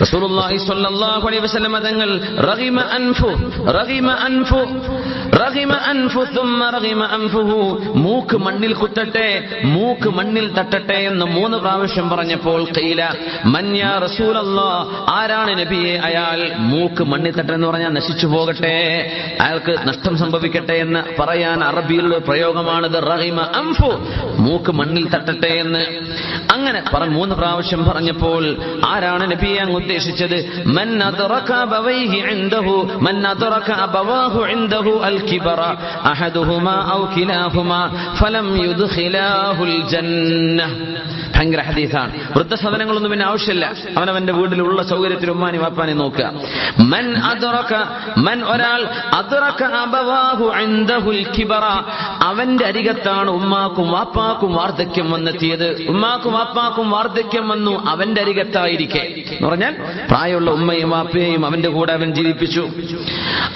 റസൂലുള്ളാഹി സ്വല്ലല്ലാഹു അലൈഹി വസല്ലം തങ്ങൾ റഗിമ അൻഫു റഗിമ അൻഫു റഗിമ അൻഫു ثم റഗിമ അൻഫുഹു. മൂക്ക് മണ്ണിൽ കുത്തട്ടെ മൂക്ക് മണ്ണിൽ തട്ടട്ടെ എന്ന് മൂന്ന് പ്രാവശ്യം പറഞ്ഞപ്പോൾ ഖീല മൻ യാ റസൂലല്ലാഹ് ആരാണ് നബിയെ അയാൾ? മൂക്ക് മണ്ണിൽ തട്ടെ എന്ന് പറഞ്ഞാൽ നശിച്ചു പോകട്ടെ അയാൾക്ക് നഷ്ടം സംഭവിക്കട്ടെ എന്ന് പറയാൻ അറബിയിലുള്ള പ്രയോഗമാണിത്. റഹിമ അംഫു മൂക്ക് മണ്ണിൽ തട്ടട്ടെ എന്ന്. അങ്ങനെ പറ മൂന്ന് പ്രാവശ്യം പറഞ്ഞപ്പോൾ ആരാണ് നബിയെ അങ്ങ് ഉദ്ദേശിച്ചത് ഭയങ്കര ഹദീസാണ്. വൃദ്ധസദനങ്ങളൊന്നും പിന്നെ ആവശ്യമില്ല. അവനവന്റെ വീട്ടിലുള്ള സൗകര്യത്തിൽ ഉമ്മാനി വാപ്പാനെ നോക്കുക. മൻ അദറക മൻ ഒരാൾ അദറക ഇൻദഹുൽ കിബറ. അവന്റെ അരികത്താണ് ഉമ്മാക്കും വാപ്പാക്കും വാർദ്ധക്യം വന്നെത്തിയത്. ഉമ്മാക്കും വാപ്പാക്കും വാർദ്ധക്യം വന്നു അവന്റെ അരികത്തായിരിക്കെ. എന്ന് പറഞ്ഞാൽ പ്രായമുള്ള ഉമ്മയും വാപ്പയെയും അവന്റെ കൂടെ അവൻ ജീവിപ്പിച്ചു.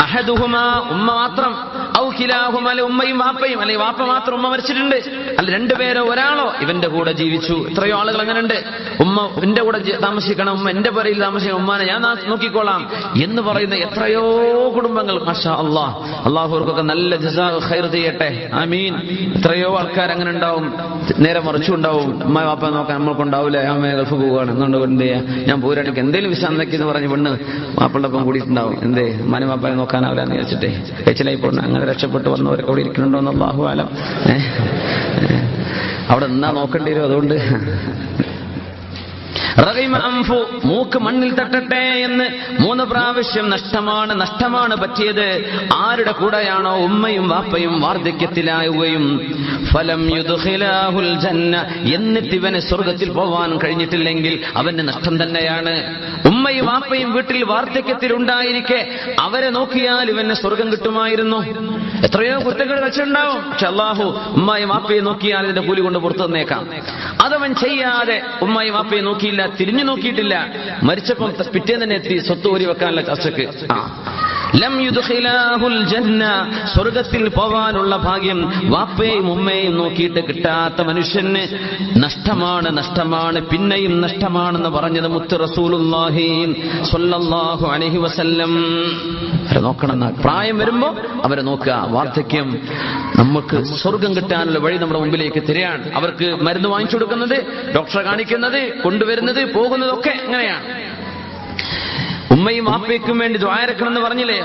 അഹദുഹുമ ഉമ്മ മാത്രം. ഔ കിലാഹുമ അല്ലെ ഉമ്മയും വാപ്പയും. അല്ലെ വാപ്പ മാത്രം ഉമ്മ മരിച്ചിട്ടുണ്ട്. അല്ല രണ്ടുപേരോ ഒരാളോ ഇവന്റെ കൂടെ ജീവിച്ചു. എത്രയോ ആളുകൾ അങ്ങനെ ഉണ്ട് ഉമ്മ എന്റെ കൂടെ താമസിക്കണം. ഉമ്മ എന്റെ പേരയിൽ താമസിക്കണം. ഉമ്മാനെ ഞാൻ നോക്കിക്കോളാം എന്ന് പറയുന്ന എത്രയോ കുടുംബങ്ങൾ. മഷാ അള്ളാഹ് അള്ളാഹുവർക്കൊക്കെ നല്ല ജസാ ഖൈർ ചെയ്യട്ടെ. ആമീൻ. എത്രയോ ആൾക്കാർ അങ്ങനെ ഉണ്ടാവും. നേരെ മറിച്ചുണ്ടാവും ഉമ്മ വാപ്പ നോക്കാൻ നമ്മൾക്കുണ്ടാവില്ല. അമ്മയെ ഗൾഫ് പോവുകയാണ്. എന്ത് ചെയ്യാം ഞാൻ പോരാണെങ്കിൽ വിശാന്തയ്ക്ക് എന്ന് പറഞ്ഞ് പെണ്ണ് മാപ്പിളപ്പം കൂടിയിട്ടുണ്ടാവും. എന്തേ? മാന വാപ്പാനെ നോക്കാനാവില്ല എന്ന് വിചാരിച്ചിട്ടേ. എച്ചിലായി പോകണം അങ്ങനെ രക്ഷപ്പെട്ട് വന്നവരൊക്കെ അവിടെ ഇരിക്കുന്നുണ്ടോ എന്നുള്ള ആഹ്വാനം അവിടെ എന്നാ നോക്കേണ്ടി വരും അതുകൊണ്ട്. അംഫു മൂക്ക് മണ്ണിൽ തട്ടട്ടെ എന്ന് മൂന്ന് പ്രാവശ്യം നഷ്ടമാണ് നഷ്ടമാണ് പറ്റിയത്. ആരുടെ കൂടെയാണോ ഉമ്മയും വാപ്പയും വാർദ്ധക്യത്തിലാവുകയും ഫലം യുദുഹിലാഹുൽ ജന്ന എന്നിട്ട് ഇവന് സ്വർഗത്തിൽ പോവാൻ കഴിഞ്ഞിട്ടില്ലെങ്കിൽ അവന്റെ നഷ്ടം തന്നെയാണ്. ഉമ്മയും വാപ്പയും വീട്ടിൽ വാർദ്ധക്യത്തിൽ ഉണ്ടായിരിക്കെ അവരെ നോക്കിയാൽ ഇവന് സ്വർഗം കിട്ടുമായിരുന്നു. എത്രയോ കുറ്റങ്ങൾ വെച്ചിട്ടുണ്ടാവും. പക്ഷെ അള്ളാഹു ഉമ്മായും വാപ്പയെ നോക്കിയാൽ ഇതിന്റെ കൂലി കൊണ്ട് പുറത്തു തന്നേക്കാം അതവൻ ചെയ്യാതെ ഉമ്മായും വാപ്പയെ നോക്കിയില്ല തിരിഞ്ഞു നോക്കിയിട്ടില്ല. മരിച്ചപ്പം പിറ്റേന്ന് തന്നെ എത്തി സ്വത്ത് ഊരി വെക്കാനുള്ള ചർച്ചക്ക്. ആ. ലം യുദ്ഖിലാഹുൽ ജന്ന സ്വർഗത്തിൽ പോകാനുള്ള ഭാഗ്യം വാപ്പയും ഉമ്മയും നോക്കിയിട്ട് കിട്ടാത്ത മനുഷ്യന് നഷ്ടമാണ് നഷ്ടമാണ് പിന്നെയും നഷ്ടമാണെന്ന് പറഞ്ഞത് മുത്ത് റസൂലുള്ളാഹി സ്വല്ലല്ലാഹു അലൈഹി വസല്ലം. അവരെ നോക്കണം പ്രായം വരുമ്പോ അവരെ നോക്കുക. വാർദ്ധക്യം നമുക്ക് സ്വർഗം കിട്ടാനുള്ള വഴി നമ്മുടെ മുമ്പിലേക്ക് തിരയാണ്. അവർക്ക് മരുന്ന് വാങ്ങിച്ചു കൊടുക്കുന്നത് ഡോക്ടറെ കാണിക്കുന്നത് കൊണ്ടുവരുന്നത് പോകുന്നതൊക്കെ അങ്ങനെയാണ്. ഉമ്മയും ആപ്പയ്ക്കും വേണ്ടി ദ്വാരക്കണം എന്ന് പറഞ്ഞില്ലേ.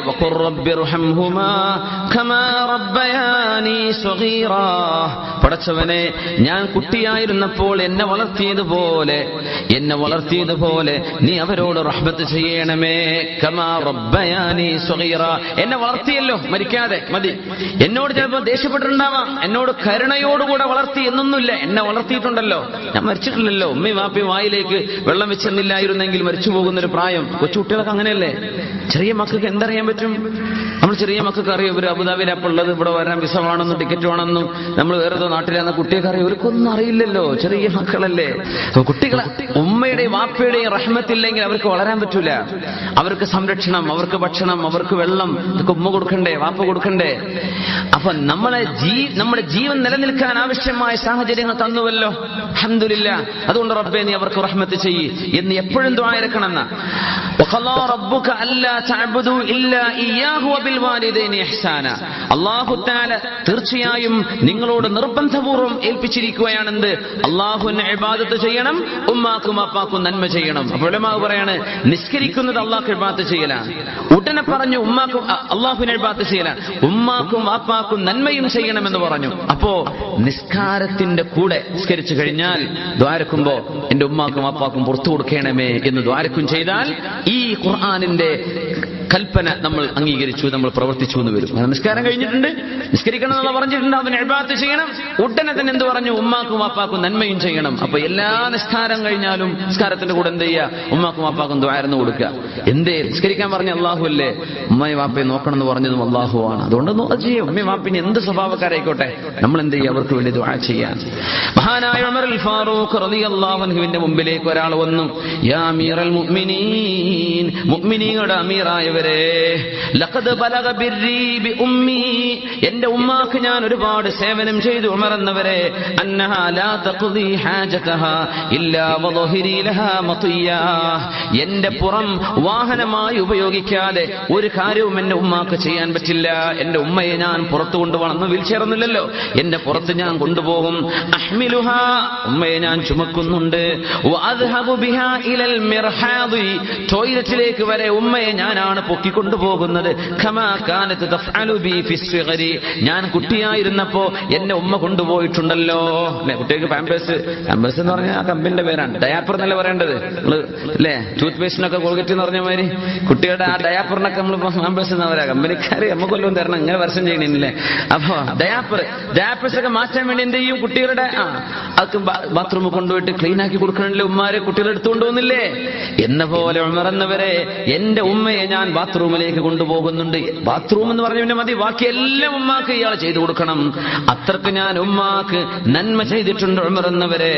പടച്ചവനെ ഞാൻ കുട്ടിയായിരുന്നപ്പോൾ എന്നെ വളർത്തിയതുപോലെ എന്നെ വളർത്തിയതുപോലെ നീ അവരോട് റഹ്ബത്ത് ചെയ്യണമേ. കമാ റബ്ബയാനി സ്വഗീറ. എന്നെ വളർത്തിയല്ലോ മരിക്കാതെ മതി. എന്നോട് ചിലപ്പോൾ ദേഷ്യപ്പെട്ടിട്ടുണ്ടാവാം. എന്നോട് കരുണയോടുകൂടെ വളർത്തി എന്നൊന്നുമില്ല. എന്നെ വളർത്തിയിട്ടുണ്ടല്ലോ. ഞാൻ മരിച്ചിട്ടില്ലല്ലോ. ഉമ്മയും ആപ്പയും വായിലേക്ക് വെള്ളം വെച്ചെന്നില്ലായിരുന്നെങ്കിൽ മരിച്ചു പോകുന്നൊരു പ്രായം കൊച്ചുകുട്ടികളൊക്കെ അങ്ങനെയല്ലേ? ചെറിയ മക്കൾക്ക് എന്തറിയാൻ പറ്റും? നമ്മൾ ചെറിയ മക്കൾക്ക് അറിയാം ഇവർ അബുദാബിയിൽ അപ്പോൾ ഉള്ളത് ഇവിടെ വരാൻ വിസമാണെന്നും ടിക്കറ്റ് വേണമെന്നും. നമ്മൾ വേറെ ഏതോ നാട്ടിലാണ് കുട്ടിയൊക്കെ അറിയാം ഇവർക്കൊന്നും അറിയില്ലല്ലോ ചെറിയ മക്കളല്ലേ. അപ്പൊ കുട്ടികളെ ഉമ്മയുടെയും വാപ്പയുടെയും റഹ്മത്തില്ലെങ്കിൽ അവർക്ക് വളരാൻ പറ്റൂല. അവർക്ക് സംരക്ഷണം അവർക്ക് ഭക്ഷണം അവർക്ക് വെള്ളം ഇതൊക്കെ ഉമ്മ കൊടുക്കണ്ടേ വാപ്പ കൊടുക്കണ്ടേ. അപ്പൊ നമ്മളെ ജീ നമ്മുടെ ജീവൻ നിലനിൽക്കാൻ ആവശ്യമായ സാഹചര്യങ്ങൾ തന്നുവല്ലോ. അഹമ്മദില്ല അതുകൊണ്ട് റബ്ബെ നീ അവർക്ക് റഹ്മത്ത് ചെയ്യ്. എന്ന് എപ്പോഴും ദ്വായരക്കണമെന്ന റബ്ബുക അല്ലാ ഇല്ലാ ഇയ്യാഹു തആല തീർച്ചയായും നിങ്ങളോട് നിർബന്ധപൂർവം ഏൽപ്പിച്ചിരിക്കുകയാണെന്ത്? അള്ളാഹുവിനെ ഇബാദത്ത് ചെയ്യണം ഉമ്മാക്കും അപ്പാക്കും നന്മ ചെയ്യണം. അപ്പോൾ പറയാണ് നിസ്കരിക്കുന്നത് അള്ളാഹ് ഇബാദത്ത് ചെയ്യലാണ്. ഉടനെ പറഞ്ഞു ഉമ്മാക്കും അള്ളാഹുവിനെ ഇബാദത്ത് ചെയ്യലാണ്. ഉമ്മാക്കും ആപ്പാക്കും നന്മയും ചെയ്യണമെന്ന് പറഞ്ഞു. അപ്പോ നിസ്കാരത്തിന്റെ കൂടെ നിസ്കരിച്ചു കഴിഞ്ഞാൽ ദ്വാരക്കുമ്പോ എന്റെ ഉമ്മാക്കും അപ്പാക്കും പുറത്തു കൊടുക്കണമേ എന്ന് ദ്വാരക്കും ചെയ്താൽ ഈ ഖുർആാനിന്റെ കൽപ്പന നമ്മൾ അംഗീകരിച്ചു നമ്മൾ പ്രവർത്തിച്ചു എന്ന് വരും. നിസ്കാരം കഴിഞ്ഞിട്ടുണ്ട്. നിസ്കരിക്കണം എന്നുള്ള പറഞ്ഞിട്ടുണ്ട്. അവന് എഴുപാത്ത് ചെയ്യണം. ഉടനെ തന്നെ എന്ത് പറഞ്ഞു? ഉമ്മാക്കും വാപ്പാക്കും നന്മയും ചെയ്യണം. അപ്പൊ എല്ലാ നിസ്കാരം കഴിഞ്ഞാലും നിസ്കാരത്തിന്റെ കൂടെ എന്ത് ചെയ്യുക ഉമ്മാക്കും വാപ്പാക്കും ദ്വാരം കൊടുക്കുക. എന്തേ? നിസ്കരിക്കാൻ പറഞ്ഞ അള്ളാഹു അല്ലേ? ഉമ്മയെ വാപ്പയെ നോക്കണം എന്ന് പറഞ്ഞതും അള്ളാഹു ആണ്. അതുകൊണ്ട് ചെയ്യും? ഉമ്മയും വാപ്പിന് എന്ത് സ്വഭാവക്കാരായിക്കോട്ടെ? നമ്മൾ എന്ത് ചെയ്യുക അവർക്ക് വേണ്ടി ദ്വാ ചെയ്യാൻ മഹാനായ ഉമർ അൽ ഫാറൂഖ് റളിയല്ലാഹു അൻഹുവിന്റെ മുമ്പിലേക്ക് ഒരാൾ വന്നു. യാ അമീറൽ മുഅ്മിനീൻ. മുഅ്മിനീങ്ങളുടെ അമീറായവരെ ഉമറന്നവരെ ലഖദ് ബലഗ ബിർരി ബി ഉമ്മി എന്റെ ഉമ്മാക്ക് ഞാൻ ഒരുപാട് സേവനം ചെയ്തു ഉമറന്നവരെ അന്നഹാ ലാ തഖദി ഹാജതഹാ ഇല്ലാ വളഹിരി ലഹാ മതിയാ. എന്റെ പുറം വാഹനമായി ഉപയോഗിക്കാതെ ഒരു കാര്യവും എന്റെ ഉമ്മാക്ക് ചെയ്യാൻ പറ്റില്ല. എന്റെ ഉമ്മയെ ഞാൻ പുറത്തു കൊണ്ടുപോകണം വീൽ ചെയറൊന്നുമില്ലല്ലോ എന്റെ പുറത്ത് ഞാൻ കൊണ്ടുപോകും. അഹ്മിലുഹ ഉമ്മയെ ഞാൻ ചുമക്കുന്നുണ്ട്. ടോയ്ലറ്റിലേക്ക് വരെ ഉമ്മയെ ഞാനാണ് പൊക്കിക്കൊണ്ടുപോകുന്നത്. ഞാൻ കുട്ടിയായിരുന്നപ്പോ എന്നെ ഉമ്മ കൊണ്ടുപോയിട്ടുണ്ടല്ലോ. അല്ലെ? കുട്ടികൾക്ക് പാമ്പേഴ്സ്. പാമ്പേഴ്സ് എന്ന് പറഞ്ഞാൽ ആ കമ്പിന്റെ പേരാണ്. ഡയാപ്പർ എന്നല്ലേ പറയേണ്ടത്? അല്ലെ? ടൂത്ത് പേസ്റ്റിനൊക്കെ കോൾഗറ്റ് എന്ന് പറഞ്ഞ മാതിരി. കുട്ടികളുടെ ആ ഡയാപ്പറിനൊക്കെ നമ്മൾ പാമ്പേഴ്സ് എന്ന് പറയാ? കമ്പനിക്കാര് നമുക്കൊല്ലം തരണം. ഇങ്ങനെ വർഷം ചെയ്യണില്ലേ? അപ്പൊ ഡയാപ്പർ ഡയാപ്പേഴ്സ് ഒക്കെ മാറ്റാൻ വേണ്ടി എന്ത് ചെയ്യും കുട്ടികളുടെ? ആ അതൊക്കെ ബാത്റൂമിൽ കൊണ്ടുപോയിട്ട് ക്ലീൻ ആക്കി കൊടുക്കണല്ലേ ഉമ്മാരെ? കുട്ടികളെ എടുത്തുകൊണ്ട് പോകുന്നില്ലേ? എന്ന പോലെ ഉണർന്നവരെ എന്റെ ഉമ്മയെ ഞാൻ ബാത്റൂമിലേക്ക് കൊണ്ടുപോകുന്നുണ്ട്. ബാത്റൂം എന്ന് പറഞ്ഞ മതി. ബാക്കി എല്ലാം ഉമ്മാക്ക് ഇയാൾ ചെയ്തു കൊടുക്കണം. അത്രയ്ക്ക് ഞാൻ ഉമ്മാക്ക് നന്മ ചെയ്തിട്ടുണ്ട് ഉമറന്നവരെ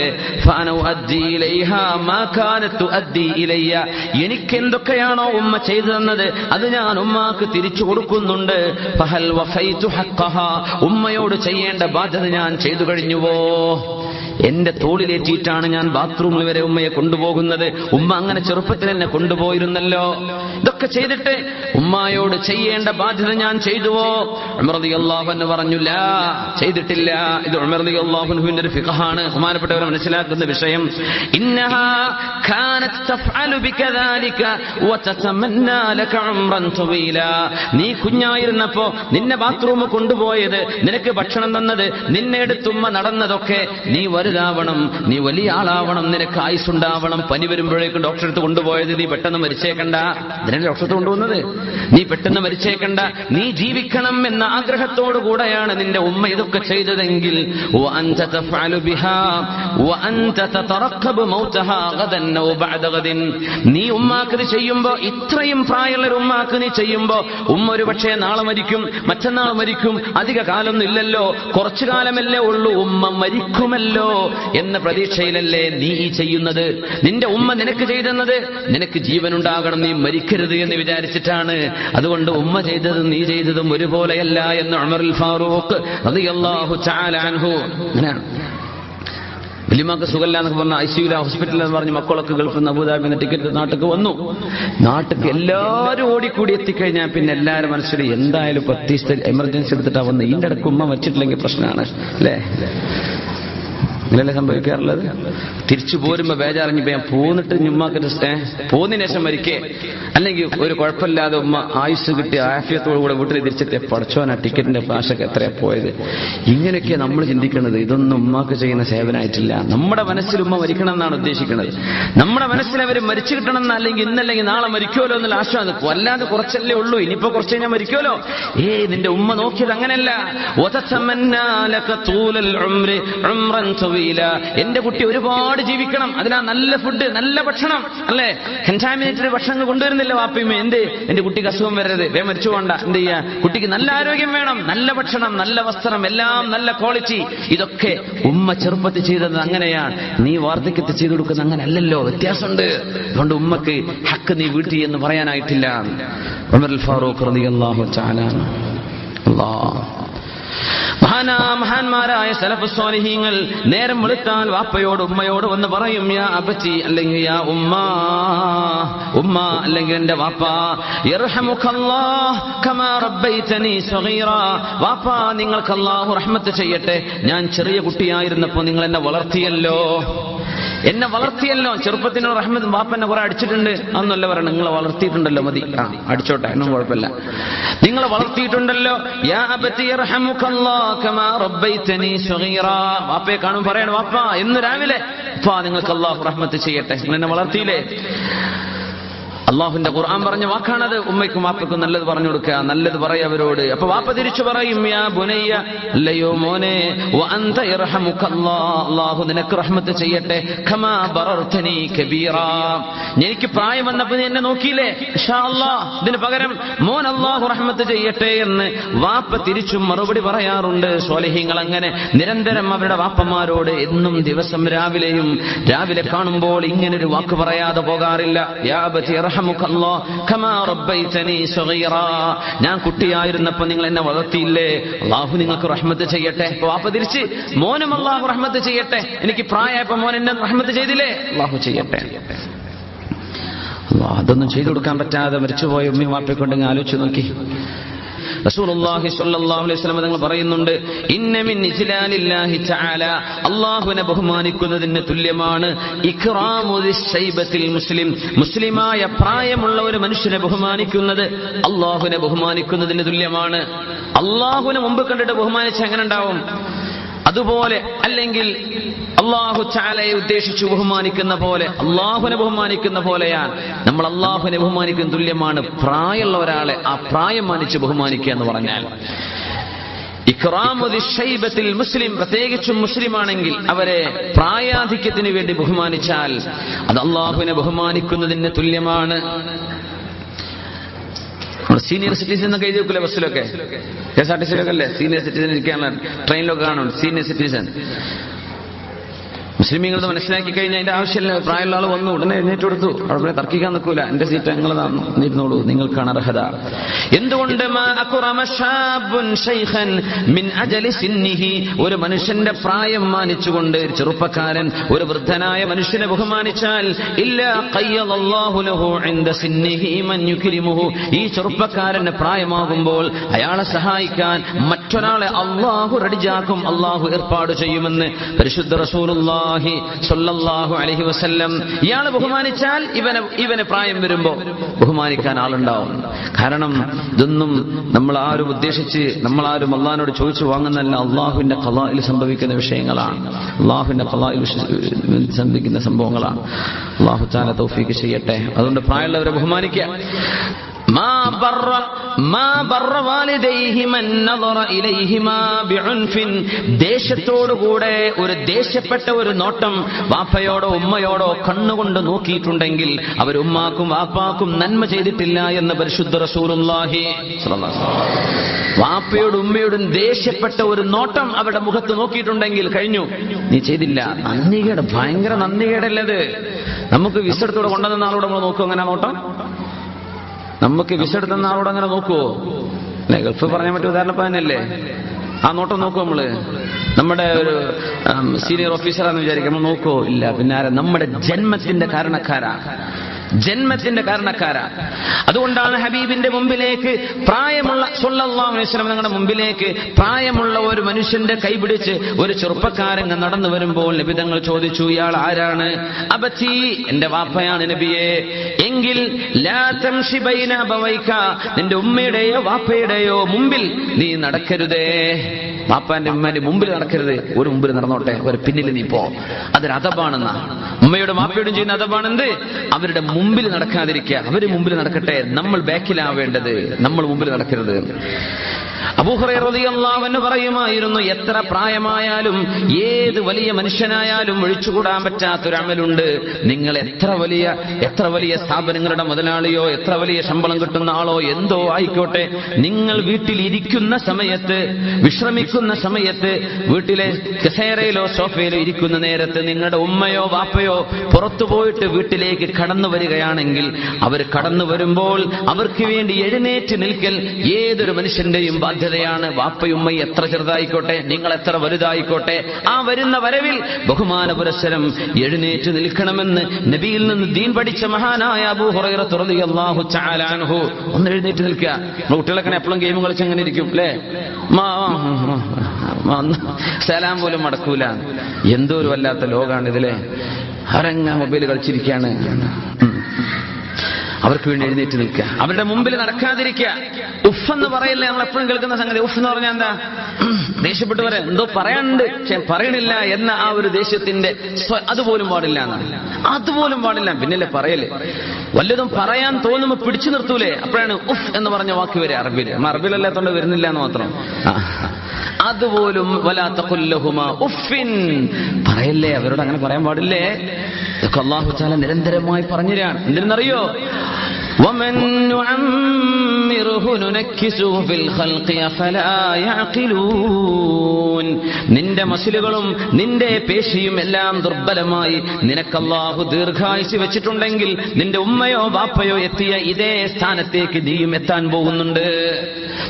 എനിക്ക് എന്തൊക്കെയാണോ ഉമ്മ ചെയ്തു തന്നത് അത് ഞാൻ ഉമ്മാക്ക് തിരിച്ചു കൊടുക്കുന്നുണ്ട്. ഉമ്മയോട് ചെയ്യേണ്ട ബാധ്യത ഞാൻ ചെയ്തു കഴിഞ്ഞുവോ? എന്റെ തോളിലേറ്റിയിട്ടാണ് ഞാൻ ബാത്റൂമിൽ വരെ ഉമ്മയെ കൊണ്ടുപോകുന്നത്. ഉമ്മ അങ്ങനെ ചെറുപ്പത്തിൽ എന്നെ കൊണ്ടുപോയിരുന്നല്ലോ. ഇതൊക്കെ ചെയ്തിട്ട് ഉമ്മായോട് ചെയ്യേണ്ട ബാധ്യത ഞാൻ ചെയ്തുവോ? ഉമർദി അള്ളാഹു എന്ന് പറഞ്ഞില്ല ചെയ്തിട്ടില്ല. ഇത് ഉമർദി അള്ളാഹുനുവിന്റെ ഒരു ഫിഖഹാണ് ബഹുമാനപ്പെട്ടവരെ മനസ്സിലാക്കുന്ന വിഷയം. നീ കുഞ്ഞായിരുന്നപ്പോ നിന്നെ ബാത്റൂം കൊണ്ടുപോയത് നിനക്ക് ഭക്ഷണം തന്നത് നിന്നെ എടുത്തുമ്മ നടന്നതൊക്കെ നീ വലുതാവണം നീ വലിയ ആളാവണം നിനക്ക് ആയുസ് ഉണ്ടാവണം പനി വരുമ്പോഴേക്കും ഡോക്ടറെ അടുത്ത് കൊണ്ടുപോയത് നീ പെട്ടെന്ന് മരിച്ചേക്കണ്ട. രോക്ഷത്ത് കൊണ്ടുവന്നത് നീ പെട്ടെന്ന് മരിച്ചേക്കണ്ട. നീ ജീവിക്കണം എന്ന ആഗ്രഹത്തോടു കൂടെയാണ് നിന്റെ ഉമ്മ ഇതൊക്കെ ചെയ്തതെങ്കിൽ. നീ ഉമ്മാക്ക് ചെയ്യുമ്പോ ഇത്രയും പ്രായമുള്ള ഉമ്മാക്ക് നീ ചെയ്യുമ്പോ ഉമ്മ ഒരു പക്ഷേ നാളെ മരിക്കും മറ്റന്നാൾ മരിക്കും അധിക കാലൊന്നും ഇല്ലല്ലോ. കുറച്ചു കാലമല്ലേ ഉള്ളൂ ഉമ്മ മരിക്കുമല്ലോ എന്ന പ്രതീക്ഷയിലല്ലേ നീ ഈ ചെയ്യുന്നത്. നിന്റെ ഉമ്മ നിനക്ക് ചെയ്തെന്നത് നിനക്ക് ജീവനുണ്ടാകണം നീ മരിക്കരുത്. എന്ന് വിചാരിച്ചിട്ടാണ്. അതുകൊണ്ട് ഉമ്മ ചെയ്തതും നീ ചെയ്തതും ഒരുപോലെയല്ല എന്ന് ഉമറുൽ ഫാറൂഖ് റളിയല്ലാഹു തആല അൻഹു അങ്ങനെയാണ്. വലിയമാക്ക് സുഖമില്ല എന്നൊക്കെ പറഞ്ഞ ഐ സിയുല ഹോസ്പിറ്റലിൽ എന്ന് പറഞ്ഞ് മക്കളൊക്കെ ഗൾഫിൽ നിന്ന് ടിക്കറ്റ് നാട്ടിൽ വന്നു. നാട്ടിൽ എല്ലാവരും ഓടിക്കൂടി എത്തിക്കഴിഞ്ഞാൽ പിന്നെ എല്ലാവരും മനസ്സിൽ എന്തായാലും പ്രത്യേകിച്ച് എമർജൻസി എടുത്തിട്ടാണ് വന്ന്. ഇതിന്റെ ഇടയ്ക്ക് ഉമ്മ വെച്ചിട്ടില്ലെങ്കിൽ പ്രശ്നമാണ്. അല്ലേ? ഇങ്ങനെയല്ലേ സംഭവിക്കാറുള്ളത്? തിരിച്ചു പോരുമ്പോ ബേജാറിഞ്ഞ് ഞാൻ പോന്നിട്ട് ഉമ്മാക്ക് പോന്നതിന് ശേഷം മരിക്കേ. അല്ലെങ്കിൽ ഒരു കുഴപ്പമില്ലാതെ ഉമ്മ ആയുസ് കിട്ടി ആഫിയത്തോടു കൂടെ വീട്ടിൽ തിരിച്ചെത്തിയ പഠിച്ചോനാ ടിക്കറ്റിന്റെ ഭാഷക്ക് എത്രയാ പോയത്? ഇങ്ങനെയൊക്കെ നമ്മൾ ചിന്തിക്കുന്നത്. ഇതൊന്നും ഉമ്മാക്ക് ചെയ്യുന്ന സേവനായിട്ടില്ല. നമ്മുടെ മനസ്സിൽ ഉമ്മ മരിക്കണം എന്നാണ് ഉദ്ദേശിക്കുന്നത്. നമ്മുടെ മനസ്സിൽ അവർ മരിച്ചു കിട്ടണം എന്ന് അല്ലെങ്കിൽ ഇന്നല്ലെങ്കിൽ നാളെ മരിക്കുമല്ലോ എന്നുള്ള ആശ്വാസം വല്ലാതെ കുറച്ചല്ലേ ഉള്ളൂ. ഇനിയിപ്പോ കുറച്ച് കഴിഞ്ഞാൽ മരിക്കുമല്ലോ. ഏ നിന്റെ ഉമ്മ നോക്കിയത് അങ്ങനെയല്ല. ഇല്ല. എന്റെ കുട്ടി ഒരുപാട് ജീവിക്കണം. അതിനാ നല്ല ഫുഡ് നല്ല ഭക്ഷണം അല്ലേ? കണ്ടാമിനേറ്റഡ് ഭക്ഷണങ്ങൾ കൊണ്ടുവരുന്നില്ല വാപ്പിയമ്മ. എന്ത്? എന്റെ കുട്ടിക്ക് അസുഖം വരരുത്. വേ മരിച്ചു പോണ്ട. എന്ത് ചെയ്യാ? കുട്ടിക്ക് നല്ല ആരോഗ്യം വേണം. നല്ല ഭക്ഷണം നല്ല വസ്ത്രം എല്ലാം നല്ല ക്വാളിറ്റി ഇതൊക്കെ ഉമ്മ ചെറുപ്പത്തിൽ ചെയ്തത് അങ്ങനെയാണ്. നീ വാർദ്ധക്യത്തിൽ ചെയ്തു കൊടുക്കുന്നത് അങ്ങനെ അല്ലല്ലോ വ്യത്യാസമുണ്ട്. അതുകൊണ്ട് ഉമ്മക്ക് ഹക്ക് നീ വീട്ടി എന്ന് പറയാനായിട്ടില്ല. ഉമർ ഫാറൂഖ് റളിയല്ലാഹു തആല അല്ലാഹ്. മഹാനാ മഹാന്മാരായ സലഫ് സ്വാലിഹീങ്ങൾ നേരം വെളുത്താൽ വാപ്പയോട് ഉമ്മയോട് വന്ന് പറയും യാ അബച്ചി അല്ലെങ്കിൽ യാ ഉമ്മ ഉമ്മ അല്ലെങ്കിൽ എന്റെ വാപ്പ വാപ്പ നിങ്ങൾക്ക് അല്ലാഹു റഹ്മത്ത് ചെയ്യട്ടെ. ഞാൻ ചെറിയ കുട്ടിയായിരുന്നപ്പോ നിങ്ങൾ എന്നെ വളർത്തിയല്ലോ. എന്നെ വളർത്തിയല്ലോ. ചെറുപ്പത്തിനോ റഹ്മദ് ബാപ്പനെ കുറെ അടിച്ചിട്ടുണ്ട്. അന്നല്ല പറയണം നിങ്ങളെ വളർത്തിയിട്ടുണ്ടല്ലോ മതി. ആ അടിച്ചോട്ടെ എന്നും കുഴപ്പമില്ല. നിങ്ങളെ വളർത്തിയിട്ടുണ്ടല്ലോ. യാ അബത്തി യർഹമുക്കല്ലാഹ് കമാ റബ്ബൈതനി സഗീറ. വാപ്പയെ കാണും പറയണം വാപ്പ എന്ന് രാവിലെ. അപ്പാ നിങ്ങൾക്ക് അള്ളാഹു റഹ്മത്ത് ചെയ്യട്ടെ. നിങ്ങൾ എന്നെ വളർത്തിയില്ലേ? അള്ളാഹുവിന്റെ ഖുർആൻ പറഞ്ഞ വാക്കാണത്. ഉമ്മയ്ക്കും വാപ്പയ്ക്കും നല്ലത് പറഞ്ഞു കൊടുക്കുക നല്ലത് പറയ അവരോട്. അപ്പൊ വാപ്പ തിരിച്ചു പറയും യാ ബുനയ്യ മോനെ. അള്ളാഹു നിനക്ക് റഹ്മത്ത് ചെയ്യട്ടെ. എനിക്ക് പ്രായം വന്നപ്പോ നീ എന്നെ നോക്കിയില്ലേ? ഇൻഷാ അല്ലാഹ് ഇതിന് പകരം മോൻ അള്ളാഹു റഹ്മത്ത് ചെയ്യട്ടെ എന്ന് വാപ്പ തിരിച്ചും മറുപടി പറയാറുണ്ട്. സ്വാലിഹ്യങ്ങൾ അങ്ങനെ നിരന്തരം അവരുടെ വാപ്പമാരോട് എന്നും ദിവസം രാവിലെയും രാവിലെ കാണുമ്പോൾ ഇങ്ങനൊരു വാക്ക് പറയാതെ പോകാറില്ല. യാ ഞാൻ കുട്ടിയായിരുന്നപ്പോ നിങ്ങൾ എന്നെ വളർത്തിയില്ലേ? അള്ളാഹു നിങ്ങൾക്ക് റഹ്മത്ത് ചെയ്യട്ടെ. വാപ്പ തിരിച്ച് മോനും അള്ളാഹു റഹ്മത്ത് ചെയ്യട്ടെ. എനിക്ക് പ്രായമായപ്പോ മോൻ എന്നെ റഹ്മത്ത് ചെയ്തില്ലേ? അള്ളാഹു ചെയ്യട്ടെ. അതൊന്നും ചെയ്തു കൊടുക്കാൻ പറ്റാതെ മരിച്ചുപോയ ഉമ്മയും വാപ്പയെ കൊണ്ടെങ്കിൽ ആലോചിച്ച് നോക്കി. റസൂലുള്ളാഹി അലൈഹി വസല്ലം തങ്ങൾ പറയുന്നുണ്ട് ഇന്ന മിൻ ഇജ്ലാലില്ലാഹി തആല. അല്ലാഹുവിനെ ബഹുമാനിക്കുന്നതിന് തുല്യമാണ് ഇക്റാമു ദിശ്ശൈബത്തിൽ മുസ്ലിം. മുസ്ലിമായ പ്രായമുള്ള ഒരു മനുഷ്യനെ ബഹുമാനിക്കുന്നത് അല്ലാഹുവിനെ ബഹുമാനിക്കുന്നതിന് തുല്യമാണ്. അല്ലാഹുവിനെ മുമ്പ് കണ്ടിട്ട് ബഹുമാനിച്ച എങ്ങനെ ഉണ്ടാവും? അതുപോലെ അല്ലെങ്കിൽ അള്ളാഹു ചാലയെ ഉദ്ദേശിച്ചു ബഹുമാനിക്കുന്ന പോലെ അള്ളാഹുനെ ബഹുമാനിക്കുന്ന പോലെയാണ്. നമ്മൾ അള്ളാഹുനെ ബഹുമാനിക്കുന്ന തുല്യമാണ്. പ്രായമുള്ള ഒരാളെ ആ പ്രായം മാനിച്ച് ബഹുമാനിക്കുക എന്ന് പറഞ്ഞാൽ. ഇക്റാമുദി ഷൈബത്തിൽ മുസ്ലിം പ്രത്യേകിച്ചും മുസ്ലിമാണെങ്കിൽ അവരെ പ്രായാധിക്യത്തിന് വേണ്ടി ബഹുമാനിച്ചാൽ അത് അള്ളാഹുവിനെ ബഹുമാനിക്കുന്നതിന് തുല്യമാണ്. സീനിയർ സിറ്റിസൺ എന്നൊക്കെ എഴുതി വെക്കില്ലേ ബസ്സിലൊക്കെ? കെ എസ് ആർ ടി സിയിലൊക്കെ അല്ലേ? സീനിയർ സിറ്റിസൺ ഇരിക്കാനുള്ള ട്രെയിനിലൊക്കെ കാണും. സീനിയർ സിറ്റിസൺ മുസ്ലിമീങ്ങൾ മനസ്സിലാക്കി കഴിഞ്ഞാൽ അതിന്റെ ആവശ്യമില്ല. പ്രായമുള്ള ആൾ വന്നു ഉടനെ എഴുന്നേറ്റ് കൊടുത്തു. അവിടെ തർക്കിക്കാൻ നിൽക്കൂല. എന്റെ സീറ്റ് നിങ്ങൾ ഇരുന്നോളൂ നിങ്ങൾക്കാണ് അർഹത. എന്തുകൊണ്ട് ഒരു മനുഷ്യന്റെ പ്രായം മാനിച്ചുകൊണ്ട് ചെറുപ്പക്കാരൻ ഒരു വൃദ്ധനായ മനുഷ്യനെ ബഹുമാനിച്ചാൽ ഇല്ല ഈ ചെറുപ്പക്കാരന് പ്രായമാകുമ്പോൾ അയാളെ സഹായിക്കാൻ മറ്റൊരാളെ അള്ളാഹു റെഡിജാക്കും. അള്ളാഹു ഏർപ്പാട് ചെയ്യുമെന്ന് പരിശുദ്ധ റസൂലുള്ളാഹി സല്ലല്ലാഹു അലൈഹി വസല്ലം. ഇയാളെ ബഹുമാനിച്ചാൽ ഇവനെ ഇവന് പ്രായം വരുമ്പോൾ ബഹുമാനിക്കാൻ ആളുണ്ടാവും. കാരണം ഇതൊന്നും നമ്മൾ ആരും ഉദ്ദേശിച്ച് നമ്മൾ ആരും അള്ളാഹിനോട് ചോദിച്ചു വാങ്ങുന്നല്ല അള്ളാഹുവിന്റെ കലായിൽ സംഭവിക്കുന്ന വിഷയങ്ങളാണ്. അള്ളാഹുവിന്റെ കലായിൽ സംഭവിക്കുന്ന സംഭവങ്ങളാണ്. അള്ളാഹു താല തൗഫീക്ക് ചെയ്യട്ടെ. അതുകൊണ്ട് പ്രായമുള്ളവരെ ബഹുമാനിക്കുക. ദേശത്തോടുകൂടെ ഒരു ദേഷ്യപ്പെട്ട ഒരു നോട്ടം വാപ്പയോടോ ഉമ്മയോടോ കണ്ണുകൊണ്ട് നോക്കിയിട്ടുണ്ടെങ്കിൽ അവർ ഉമ്മാക്കും വാപ്പാക്കും നന്മ ചെയ്തിട്ടില്ല എന്ന് പരിശുദ്ധ റസൂറുല്ലാഹി വാപ്പയോടും ഉമ്മയോടും ദേഷ്യപ്പെട്ട ഒരു നോട്ടം അവരുടെ മുഖത്ത് നോക്കിയിട്ടുണ്ടെങ്കിൽ കഴിഞ്ഞു. നീ ചെയ്തില്ല. നന്ദികേട് ഭയങ്കര നന്ദികേടല്ലത് നമുക്ക് വിസ കൊണ്ടുവന്ന ആളോട് നമ്മൾ നോക്കും അങ്ങനെ നോട്ടം? നമുക്ക് വിസ എടുത്തുന്ന ആളോട് അങ്ങനെ നോക്കുവോ? അല്ലെ ഗൾഫ് പറയാൻ പറ്റിയ ഉദാഹരണം തന്നെയല്ലേ ആ നോട്ടം നോക്കുവോ നമ്മൾ? നമ്മുടെ ഒരു സീനിയർ ഓഫീസറാന്ന് വിചാരിക്കും നമ്മൾ നോക്കുവോ? ഇല്ല പിന്നെ നമ്മുടെ ജന്മത്തിന്റെ കാരണക്കാരാ. ജന്മത്തിന്റെ കാരണക്കാരാ. അതുകൊണ്ടാണ് ഹബീബിന്റെ മുമ്പിലേക്ക് പ്രായമുള്ള വസല്ലം നിങ്ങളുടെ മുമ്പിലേക്ക് പ്രായമുള്ള ഒരു മനുഷ്യന്റെ കൈപിടിച്ച് ഒരു ചെറുപ്പക്കാരൻ നടന്നു വരുമ്പോൾ നബിതങ്ങൾ ചോദിച്ചു ഇയാൾ ആരാണ്? അബച്ചി എന്റെ വാപ്പയാണ് നബിയെ. എങ്കിൽ നിന്റെ ഉമ്മയുടെയോ വാപ്പയുടെയോ മുമ്പിൽ നീ നടക്കരുതേ. വാപ്പാന്റെ ഉമ്മന്റെ മുമ്പിൽ നടക്കരുത്. ഒരു മുമ്പിൽ നടന്നോട്ടെ. ഒരു പിന്നിൽ നീ പോ. അതൊരു അതപാണെന്നാ. ഉമ്മയുടെ മാപ്പിയോടും ചെയ്യുന്ന അതപാണെന്ത്? അവരുടെ മുമ്പിൽ നടക്കാതിരിക്കുക. അവർ മുമ്പിൽ നടക്കട്ടെ. നമ്മൾ ബാക്കിലാവേണ്ടത്. നമ്മൾ മുമ്പിൽ നടക്കരുത്. അബൂഹറന്ന് പറയുമായിരുന്നു എത്ര പ്രായമായാലും ഏത് വലിയ മനുഷ്യനായാലും ഒഴിച്ചുകൂടാൻ പറ്റാത്തൊരു അമലുണ്ട് നിങ്ങൾ എത്ര വലിയ എത്ര വലിയ സ്ഥാപനങ്ങളുടെ മുതലാളിയോ എത്ര വലിയ ശമ്പളം കിട്ടുന്ന ആളോ എന്തോ ആയിക്കോട്ടെ നിങ്ങൾ വീട്ടിൽ ഇരിക്കുന്ന സമയത്ത് വിശ്രമിക്കുന്ന സമയത്ത് വീട്ടിലെ കസേരയിലോ സോഫയിലോ ഇരിക്കുന്ന നേരത്ത് നിങ്ങളുടെ ഉമ്മയോ വാപ്പയോ പുറത്തു പോയിട്ട് വീട്ടിലേക്ക് കടന്നു വരികയാണെങ്കിൽ അവർ കടന്നു വരുമ്പോൾ അവർക്ക് വേണ്ടി എഴുന്നേറ്റ് നിൽക്കൽ ഏതൊരു മനുഷ്യന്റെയും ബാധ്യതയാണ് വാപ്പയുമ്മയും എത്ര ചെറുതായിക്കോട്ടെ നിങ്ങൾ എത്ര വലുതായിക്കോട്ടെ ആ വരുന്ന വരവിൽ ബഹുമാന പുരസ്സരം എഴുന്നേറ്റ് നിൽക്കണമെന്ന് നബിയിൽ നിന്ന് ദീൻ പഠിച്ച മഹാനായ അബൂ ഒന്ന് എഴുന്നേറ്റ് നിൽക്കുക. കുട്ടികളൊക്കെ എപ്പോഴും ഗെയിം കളിച്ച് അങ്ങനെ ഇരിക്കും അല്ലേ? സലാം പോലും മടക്കൂല. എന്തോ ഒരു വല്ലാത്ത ലോകാണ് ഇതിലെ അരങ്ങ മൊബൈൽ കളിച്ചിരിക്കുകയാണ്. അവർക്ക് വേണ്ടി എഴുന്നേറ്റ് നിൽക്കുക. അവരുടെ മുമ്പിൽ നടക്കാതിരിക്കുക. ഉഫ് എന്ന് പറയില്ല നമ്മൾ എപ്പോഴും കേൾക്കുന്ന സംഗതി? ഉഫ് എന്ന് പറഞ്ഞാൽ എന്താ? ദേഷ്യപ്പെട്ടു ദേഷ്യപ്പെട്ട് എന്തോ പറയാനുണ്ട്. പക്ഷെ പറയണില്ല എന്ന ആ ഒരു ദേഷ്യത്തിന്റെ അതുപോലും പാടില്ല എന്നാണ്. അതുപോലും പാടില്ല. പിന്നല്ലേ പറയൽ? വല്ലതും പറയാൻ തോന്നുമ്പോൾ പിടിച്ചു നിർത്തൂലേ? അപ്പോഴാണ് ഉഫ് എന്ന് പറഞ്ഞ വാക്ക് വരെ അറബിൽ അറബിലല്ലാത്തോണ്ട് വരുന്നില്ല എന്ന് മാത്രം. അതുപോലും വലാത്ത കൊല്ലഹുമ ഉഫിൻ പറയല്ലേ? അവരോട് അങ്ങനെ പറയാൻ പാടില്ലേ? ഇതൊക്കെ അള്ളാഹു താല നിരന്തരമായി പറഞ്ഞു തരാണ് നിന്റെ മസിലുകളും നിന്റെ പേശിയും എല്ലാം ദുർബലമായി നിനക്കല്ലാഹു ദീർഘായുസ് വെച്ചിട്ടുണ്ടെങ്കിൽ നിന്റെ ഉമ്മയോ ബാപ്പയോ എത്തിയ ഇതേ സ്ഥാനത്തേക്ക് നീയും എത്താൻ പോകുന്നുണ്ട്.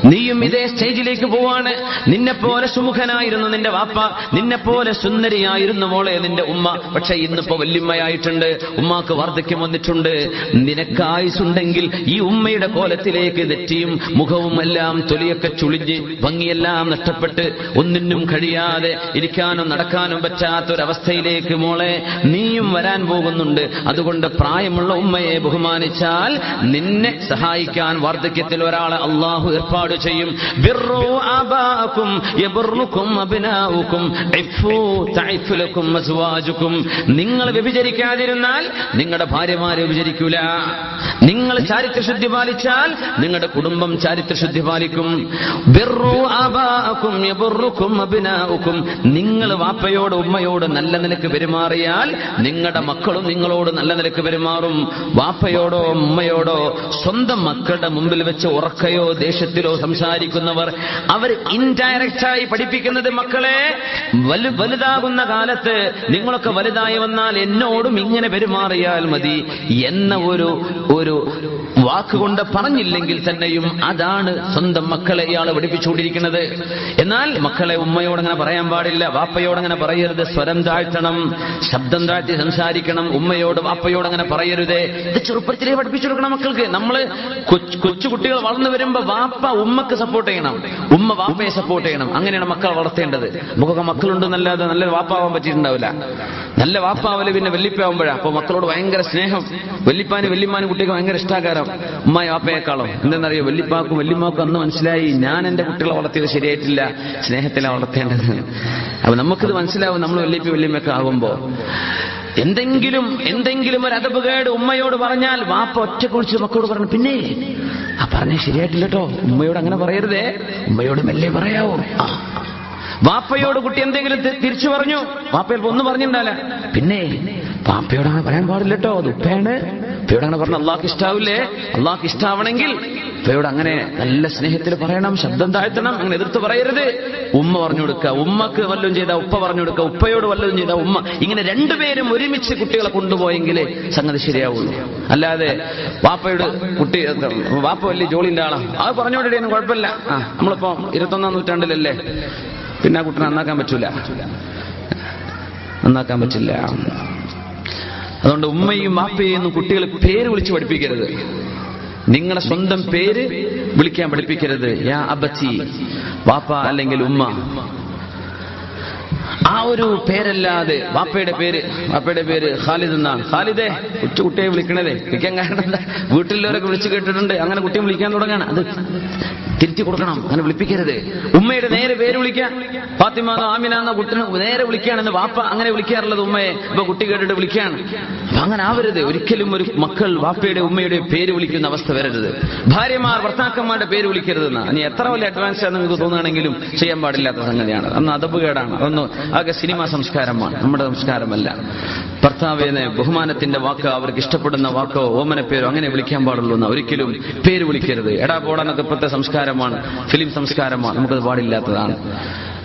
നീയും ഇതേ സ്റ്റേജിലേക്ക് പോവാണ്. നിന്നെ പോലെ സുമുഖനായിരുന്നു നിന്റെ വാപ്പ. നിന്നെ പോലെ സുന്ദരിയായിരുന്നു മോളെ നിന്റെ ഉമ്മ. പക്ഷെ ഇന്നിപ്പോ വല്യമ്മയായിട്ടുണ്ട്. ഉമ്മാക്ക് വാർദ്ധക്യം വന്നിട്ടുണ്ട്. നിനക്ക് ആയുസുണ്ടെങ്കിൽ ഈ ഉമ്മയുടെ കോലത്തിലേക്ക് നെറ്റിയും മുഖവും എല്ലാം തൊലിയൊക്കെ ചുളിഞ്ഞ് ഭംഗിയെല്ലാം നഷ്ടപ്പെട്ട് ഒന്നിനും കഴിയാതെ ഇരിക്കാനും നടക്കാനും പറ്റാത്തൊരവസ്ഥയിലേക്ക് മോളെ നീയും വരാൻ പോകുന്നുണ്ട്. അതുകൊണ്ട് പ്രായമുള്ള ഉമ്മയെ ബഹുമാനിച്ചാൽ നിന്നെ സഹായിക്കാൻ വാർദ്ധക്യത്തിൽ ഒരാളെ അള്ളാഹു ഏർപ്പാട് ചെയ്യും. ബിർറു നിങ്ങൾ വ്യഭിചരിക്കാതിരുന്നാൽ നിങ്ങളുടെ ഭാര്യമാരെ വ്യഭിചരിക്കൂല. നിങ്ങൾ ചാരിത്രശുദ്ധി പാലിച്ചാൽ നിങ്ങളുടെ കുടുംബം ചാരിത്രശുദ്ധി പാലിക്കും. ബിർറു വാപ്പയോട് ഉമ്മയോട് നല്ല നിലയ്ക്ക് പെരുമാറിയാൽ നിങ്ങളുടെ മക്കളും നിങ്ങളോട് നല്ല നിലയ്ക്ക് പെരുമാറും. വാപ്പയോടോ ഉമ്മയോടോ സ്വന്തം മക്കളുടെ മുമ്പിൽ വെച്ച് ഉറക്കയോ ദേഷ്യത്തിലോ സംസാരിക്കുന്നവർ അവർ ഇൻഡയറക്റ്റായി പഠിപ്പിക്കുന്നത് മക്കളെ വലു വലുതാകുന്ന കാലത്ത് നിങ്ങളൊക്കെ വലുതായി വന്നാൽ എന്നോടും ഇങ്ങനെ പെരുമാറിയാൽ മതി എന്ന ഒരു ഒരു വാക്കുകൊണ്ട് പറഞ്ഞില്ലെങ്കിൽ തന്നെയും അതാണ് സ്വന്തം മക്കളെ ഇയാൾ പഠിപ്പിച്ചുകൊണ്ടിരിക്കുന്നത്. എന്നാൽ മക്കളെ ഉമ്മയോട് അങ്ങനെ പറയാൻ പാടില്ല. വാപ്പയോട് അങ്ങനെ പറയരുത് സ്വരം താഴ്ത്തണം ശബ്ദം താഴ്ത്തി സംസാരിക്കണം ഉമ്മയോടും വാപ്പയോട് അങ്ങനെ പറയരുത്. ഇത് ചെറുപ്പത്തിലേ പഠിപ്പിച്ചു കൊടുക്കണം മക്കൾക്ക്. നമ്മൾ കൊച്ചു കൊച്ചു കുട്ടികൾ വളർന്നു വരുമ്പോ വാപ്പ ഉമ്മക്ക് സപ്പോർട്ട് ചെയ്യണം. ഉമ്മ വാപ്പയെ സപ്പോർട്ട് ചെയ്യണം. അങ്ങനെയാണ് മക്കൾ വളർത്തേണ്ടത്. നമുക്കൊക്കെ മക്കളുണ്ടെന്നല്ലാതെ നല്ല വാപ്പാവാൻ പറ്റിയിട്ടുണ്ടാവില്ല. നല്ല വാപ്പാവൽ പിന്നെ വെല്ലിപ്പാവുമ്പോഴാ. അപ്പൊ മക്കളോട് ഭയങ്കര സ്നേഹം. വെല്ലിപ്പാന് വെല്ലിമാനും കുട്ടിക്ക് ഭയങ്കര ഇഷ്ടാകാരം. ഉമ്മായ വാപ്പയെക്കാളും. എന്തെന്നറിയോ? വെല്ലിപ്പാക്കും വെല്ലിമാക്കും അന്ന് മനസ്സിലായി. ഞാൻ എന്റെ കുട്ടികളെ വളർത്തിയത് ശരിയായിട്ടില്ല. സ്നേഹത്തിലാണ് വളർത്തേണ്ടത്. അപ്പൊ നമുക്കിത് മനസ്സിലാവും നമ്മൾ വല്യപ്പി വല്യമ്മയൊക്കെ ആകുമ്പോ എന്തെങ്കിലും എന്തെങ്കിലും ഒരു അതപുകേട് ഉമ്മയോട് പറഞ്ഞാൽ വാപ്പ ഒറ്റ കുളിച്ച് മക്കളോട് പറഞ്ഞു പിന്നെ ആ പറഞ്ഞ ശരിയായിട്ടില്ല കേട്ടോ ഉമ്മയോട് അങ്ങനെ പറയരുതേ. ഉമ്മയോട് മെല്ലെ പറയാവോ. ആ. വാപ്പയോട് കുട്ടി എന്തെങ്കിലും തിരിച്ചു പറഞ്ഞു. വാപ്പയിൽ ഒന്നും പറഞ്ഞിട്ടുണ്ടാവില്ല പിന്നെ വാപ്പയോട് അങ്ങനെ പറയാൻ പാടില്ല കേട്ടോ അത് ഉപ്പയാണ്. ഉപ്പയോട് അങ്ങനെ പറഞ്ഞ അള്ളാഹ്ക്ക് ഇഷ്ടാവില്ലേ? അള്ളാഹ്ക്ക് ഇഷ്ടാവണമെങ്കിൽ ഉപ്പയോട് അങ്ങനെ നല്ല സ്നേഹത്തിൽ പറയണം ശബ്ദം താഴ്ത്തണം അങ്ങനെ എതിർത്ത് പറയരുത്. ഉമ്മ പറഞ്ഞു കൊടുക്കുക ഉമ്മക്ക് വല്ലതും ചെയ്ത ഉപ്പ പറഞ്ഞു കൊടുക്കുക ഉപ്പയോട് വല്ലതും ചെയ്ത ഉമ്മ. ഇങ്ങനെ രണ്ടുപേരും ഒരുമിച്ച് കുട്ടികളെ കൊണ്ടുപോയെങ്കിൽ സംഗതി ശരിയാവുള്ളൂ. അല്ലാതെ വാപ്പയോട് കുട്ടി വാപ്പ വലിയ ജോലിന്റെ ആളാണ് അത് പറഞ്ഞോണ്ടിടയൊന്നും കുഴപ്പമില്ല. ആ നമ്മളിപ്പോ ഇരുപത്തൊന്നാം നൂറ്റാണ്ടിലല്ലേ? പിന്നെ ആ കുട്ടനെ നന്നാക്കാൻ പറ്റൂല. നന്നാക്കാൻ പറ്റില്ല. അതുകൊണ്ട് ഉമ്മയും മാപ്പയും കുട്ടികളെ പേര് വിളിച്ച് പഠിപ്പിക്കരുത്. നിങ്ങളെ സ്വന്തം പേര് വിളിക്കാൻ പഠിപ്പിക്കരുത്. യാ അബച്ചി വാപ്പ അല്ലെങ്കിൽ ഉമ്മ. ആ ഒരു പേരല്ലാതെ വാപ്പയുടെ പേര് വാപ്പയുടെ പേര് ഖാലിദ് എന്നാണ്. ഖാലിദേ കൊച്ചു കുട്ടിയെ വിളിക്കണതേ. വിളിക്കാൻ കാരണം വീട്ടിലുള്ളവരൊക്കെ വിളിച്ചു കേട്ടിട്ടുണ്ട്. അങ്ങനെ കുട്ടിയെ വിളിക്കാൻ തുടങ്ങാണ് അത് തിരുത്തി കൊടുക്കണം. അങ്ങനെ വിളിപ്പിക്കരുത്. ഉമ്മയുടെ നേരെ പേര് വിളിക്കാം. ഫാത്തിമ ആമിന എന്ന കുട്ടിനെ നേരെ വിളിക്കുകയാണെന്ന് വാപ്പ അങ്ങനെ വിളിക്കാറുള്ളത് ഉമ്മയെ. ഇപ്പൊ കുട്ടി കേട്ടിട്ട് വിളിക്കുകയാണ്. അങ്ങനെ ആവരുത്. ഒരിക്കലും ഒരു മക്കൾ വാപ്പയുടെ ഉമ്മയുടെ പേര് വിളിക്കുന്ന അവസ്ഥ വരരുത്. ഭാര്യമാർ ഭർത്താക്കന്മാരുടെ പേര് വിളിക്കരുതെന്ന്. ഇനി എത്ര വലിയ അഡ്വാൻസ് ആണെന്ന് നിങ്ങൾക്ക് തോന്നുകയാണെങ്കിലും ചെയ്യാൻ പാടില്ലാത്ത സംഗതിയാണ്. അന്ന് അതപകേടാണ് അതൊന്ന് ആകെ സിനിമാ സംസ്കാരമാണ്. നമ്മുടെ സംസ്കാരമല്ല. ഭർത്താവിനെ ബഹുമാനത്തിന്റെ വാക്ക് അവർക്ക് ഇഷ്ടപ്പെടുന്ന വാക്കോ ഓമന പേരോ അങ്ങനെ വിളിക്കാൻ പാടുള്ളൂ ഒരിക്കലും പേര് വിളിക്കരുത്. എടാ പോടാനൊക്കെ ഇപ്പോഴത്തെ സംസ്കാരമാണ്. ഫിലിം സംസ്കാരമാണ്. നമുക്കത് പാടില്ലാത്തതാണ്.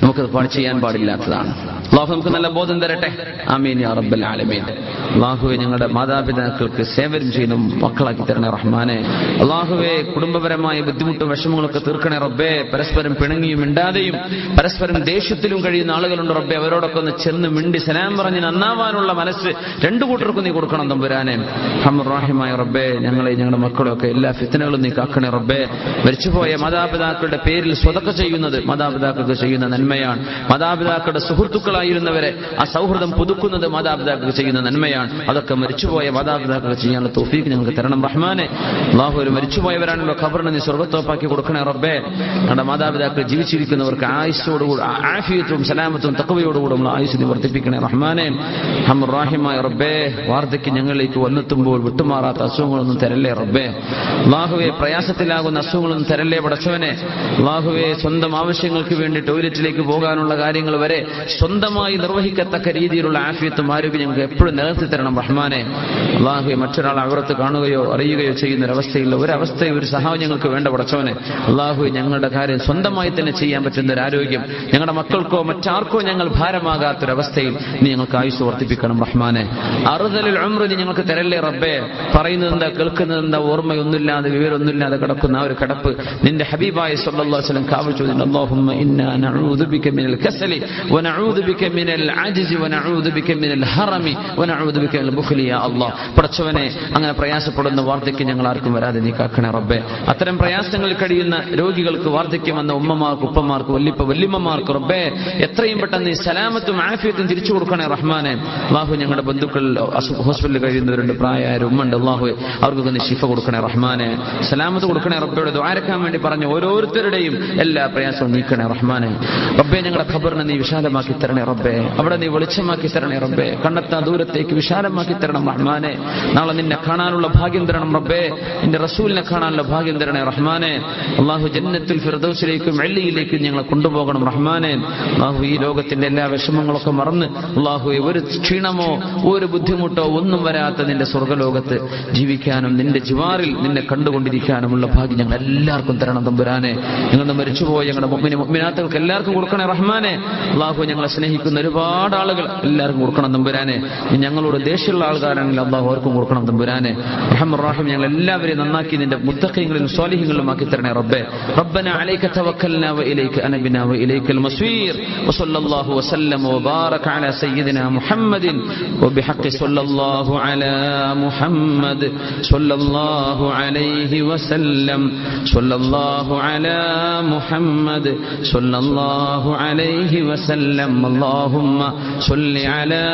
നമുക്കത് ചെയ്യാൻ പാടില്ലാത്തതാണ്. അള്ളാഹു നമുക്ക് നല്ല ബോധം തരട്ടെ. ആമീൻ യാ റബ്ബൽ ആലമീൻ. അള്ളാഹുവെ ഞങ്ങളുടെ മാതാപിതാക്കൾക്ക് സേവനം ചെയ്യുന്നു മക്കളാക്കി തരണേ റഹ്മാനെ. അള്ളാഹുവെ കുടുംബപരമായ ബുദ്ധിമുട്ടും വിഷമങ്ങളൊക്കെ തീർക്കണേ റബ്ബെ. പരസ്പരം പിണങ്ങിയും മിണ്ടാതെയും പരസ്പരം ദേഷ്യത്തിലും കഴിയുന്ന ആളുകളുണ്ട് റബ്ബെ. അവരോടൊക്കെ ഒന്ന് ചെന്ന് മിണ്ടി സലാം പറഞ്ഞ് നന്നാവാനുള്ള മനസ്സ് രണ്ടു കൂട്ടർക്കും നീ കൊടുക്കണം തമ്പുരാനെ. ഹമുറാഹിമായ റബ്ബെ ഞങ്ങളെ ഞങ്ങളുടെ മക്കളൊക്കെ എല്ലാ ഫിത്തനകളും നീ കാക്കണേ റബ്ബെ. മരിച്ചുപോയ മാതാപിതാക്കളുടെ പേരിൽ സ്വതക്ക ചെയ്യുന്നത് മാതാപിതാക്കൾക്ക് ചെയ്യുന്ന നന്മയാണ്. മാതാപിതാക്കളുടെ സുഹൃത്തുക്കളായിരുന്നവരെ ആ സൗഹൃദം പുതുക്കുന്നത് മാതാപിതാക്കൾക്ക് ചെയ്യുന്ന നന്മയാണ്. അതൊക്കെ മരിച്ചുപോയ മാതാപിതാക്കൾക്ക് ചെയ്യാനുള്ള തോഫീക്ക് ഞങ്ങൾക്ക് തരണം. റഹ്മാനെ അള്ളാഹു ഒരു മരിച്ചുപോയവരാണല്ലോ ഖബറിനെ നീ സ്വർഗത്തോപ്പാക്കി കൊടുക്കണേ റബ്ബേ. ഞങ്ങളുടെ മാതാപിതാക്കൾ ജീവിച്ചിരിക്കുന്നവർക്ക് ആയുസ്സോടുകൂടി ആഫിയത്തും സലാമത്തും തക്കവയോടുകൂടുള്ള ആയുസ് നീ വർദ്ധിപ്പിക്കണേ റഹ്മാനെ. ഹമുറാഹിമായ റബ്ബേ വാർദ്ധക്യം ഞങ്ങളിലേക്ക് വന്നെത്തുമ്പോൾ വിട്ടുമാറാത്ത അസുഖങ്ങളൊന്നും തരല്ലേ റബ്ബേ. അള്ളാഹുവെ പ്രയാസത്തിലാകുന്ന അസുഖങ്ങളൊന്നും തരല്ലേ പടച്ചവനെ. അള്ളാഹുവെ സ്വന്തം ആവശ്യങ്ങൾക്ക് വേണ്ടി ടോയ്ലറ്റിലേക്ക് പോകാനുള്ള കാര്യങ്ങൾ വരെ സ്വന്തം സ്വന്തമായി നിർവഹിക്കത്തക്ക രീതിയിലുള്ള ആഫിയത്തും ആരോഗ്യം ഞങ്ങൾക്ക് എപ്പോഴും നിലനിർത്തി തരണം റഹ്മാനെ. അള്ളാഹു മറ്റൊരാൾ അവിടത്ത് കാണുകയോ അറിയുകയോ ചെയ്യുന്ന ഒരവസ്ഥയില്ല ഒരവസ്ഥയും ഒരു സഹായം ഞങ്ങൾക്ക് വേണ്ട പടച്ചവനെ. അള്ളാഹു ഞങ്ങളുടെ കാര്യം സ്വന്തമായി തന്നെ ചെയ്യാൻ പറ്റുന്ന ഒരു ആരോഗ്യം. ഞങ്ങളുടെ മക്കൾക്കോ മറ്റാർക്കോ ഞങ്ങൾ ഭാരമാകാത്തൊരവസ്ഥയിൽ നീ ഞങ്ങൾക്ക് ആയുസ് വർദ്ധിപ്പിക്കണം റഹ്മാനെ. അറുതലിൽ അമൃതി ഞങ്ങൾക്ക് തരല്ലേ റബ്ബേ? പറയുന്നത് എന്താ കേൾക്കുന്നത് എന്താ ഓർമ്മയൊന്നുമില്ലാതെ വിവരമൊന്നുമില്ലാതെ കിടക്കുന്ന ആ ഒരു കിടപ്പ്. നിന്റെ ഹബീബായ കാവൽ ചോദിച്ചു അല്ലാഹുമ്മ ഇന്നാ നഊദു ബിക മിനൽ കസലി ബിക മിനൽ അജ്സ് വ നഊദു ബിക മിനൽ ഹറമി വ നഊദു ബിക മിനൽ ബുഖ്ലി യാ അല്ലാഹ് പടച്ചവനെ അങ്ങനെ പ്രയാസപ്പെടുന്ന വാർദ്ധക്യം ഞങ്ങൾ ആർക്കും വരാതെ നീ കാക്കണേ റബ്ബേ. അത്തരം പ്രയാസങ്ങളിൽ കഴിയുന്ന രോഗികൾക്ക് വാർദ്ധക്യം വന്ന ഉമ്മമാർക്ക് ഉപ്പമാർക്ക് വല്ലിപ്പ വല്ലിമ്മമാർക്ക് റബ്ബേ എത്രയും പെട്ടെന്ന് ഈ സലാമത്തും ആഫിയത്തും തിരിച്ചു കൊടുക്കണേ റഹ്മാനെ. അള്ളാഹു ഞങ്ങളുടെ ബന്ധുക്കൾ ഹോസ്പിറ്റലിൽ കഴിയുന്നവരുണ്ട് പ്രായമായ ഉമ്മണ്ട് അള്ളാഹു അവർക്കൊക്കെ നീ ശിഫ കൊടുക്കണേ റഹ്മാനെ. സലാമത്ത് കൊടുക്കണേ റബ്ബയുടെ ദ്വാരക്കാൻ വേണ്ടി പറഞ്ഞ ഓരോരുത്തരുടെയും എല്ലാ പ്രയാസവും നീക്കണേ റഹ്മാനെ. റബ്ബെ ഞങ്ങളുടെ ഖബറിനെ നീ വിശാലമാക്കി തരണേ റബ്ബെ. അവിടെ നീ വെളിച്ചമാക്കി തരണേ റബ്ബേ. കണ്ണെത്താ ദൂരത്തേക്ക് വിശാലമാക്കി തരണം റഹ്മാനെ. നാളെ നിന്നെ കാണാനുള്ള ഭാഗ്യം തരണം റബ്ബേ. നിന്റെ റസൂലിനെ കാണാനുള്ള ഭാഗ്യം തരണേ റഹ്മാനെ. അള്ളാഹു ജന്നത്തുൽ ഫിർദൗസിലേക്കും വെള്ളിയിലേക്കും ഞങ്ങളെ കൊണ്ടുപോകണം റഹ്മാനെ. അള്ളാഹു ഈ ലോകത്തിന്റെ എല്ലാ വിഷമങ്ങളൊക്കെ മറന്ന് അള്ളാഹു ഒരു ക്ഷീണമോ ഒരു ബുദ്ധിമുട്ടോ ഒന്നും വരാത്ത നിന്റെ സ്വർഗലോകത്ത് ജീവിക്കാനും നിന്റെ ജിവാറിൽ നിന്നെ കണ്ടുകൊണ്ടിരിക്കാനുമുള്ള ഭാഗ്യം ഞങ്ങൾ എല്ലാവർക്കും തരണം തമ്പുരാനെ. ഞങ്ങൾ മരിച്ചുപോയി ഞങ്ങളുടെ മുമ്മിന് മുമ്മിനാത്തുകൾക്ക് എല്ലാവർക്കും കൊടുക്കണേ റഹ്മാനെ. അള്ളാഹു ഞങ്ങളെ സ്നേഹിക്കുന്ന ഒരുപാട് ആളുകൾ എല്ലാവർക്കും കൊടുക്കണം തമ്പുരാനെ നീ ഞങ്ങളോട് ദേഷ്യമുള്ള ആൾക്കാരാണെങ്കിൽ അള്ളാഹു അവർക്കും കൊടുക്കണം തമ്പുരാനെ റഹ്മാൻ ഞങ്ങൾ എല്ലാവരെയും നന്നാക്കി നിന്റെ മുത്തഖ്യങ്ങളിലും സ്വാലിഹ്യങ്ങളിലും ആക്കി തരണേ റബ്ബെ ربنا عليك توكلنا وإليك أنبنا وإليك المصير وصلى الله وسلم وبارك على سيدنا محمد وبحق صلى الله على محمد صلى الله عليه وسلم صلى الله على محمد صلى الله عليه وسلم اللهم صل على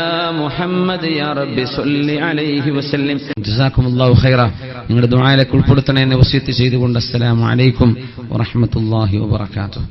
محمد يا رب صل عليه وسلم جزاكم الله خيرا നിങ്ങളുടെ ദുആയിലേക്ക് ഉൾപ്പെടുത്തണേ എന്ന് വസിയത്ത് ചെയ്തുകൊണ്ട് അസ്സലാമു അലൈക്കും വറഹ്മത്തുള്ളാഹി വബറകാതുഹു